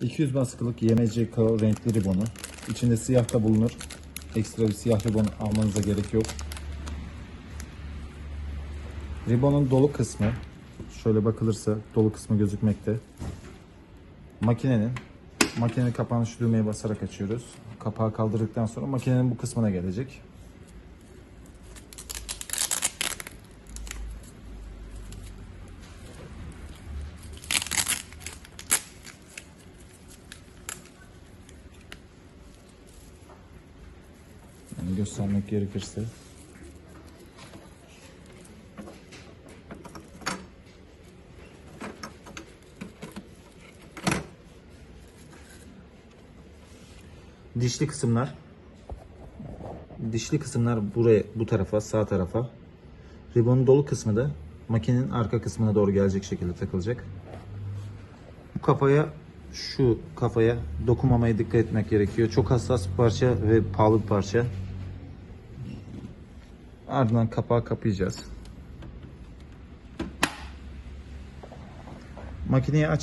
200 baskılık YMC Kao renkli ribonu. İçinde siyah da bulunur. Ekstra bir siyah ribon almanıza gerek yok. Ribonun dolu kısmı şöyle bakılırsa dolu kısmı gözükmekte. Makinenin makinenin kapağını şu düğmeye basarak açıyoruz. Kapağı kaldırdıktan sonra makinenin bu kısmına gelecek. Yani göstermek gerekirse. Dişli kısımlar dişli kısımlar buraya bu tarafa sağ tarafa ribonun dolu kısmı da makinenin arka kısmına doğru gelecek şekilde takılacak. Bu kafaya şu kafaya dokunmamaya dikkat etmek gerekiyor. Çok hassas bir parça ve pahalı bir parça. Ardından kapağı kapayacağız. Makineyi aç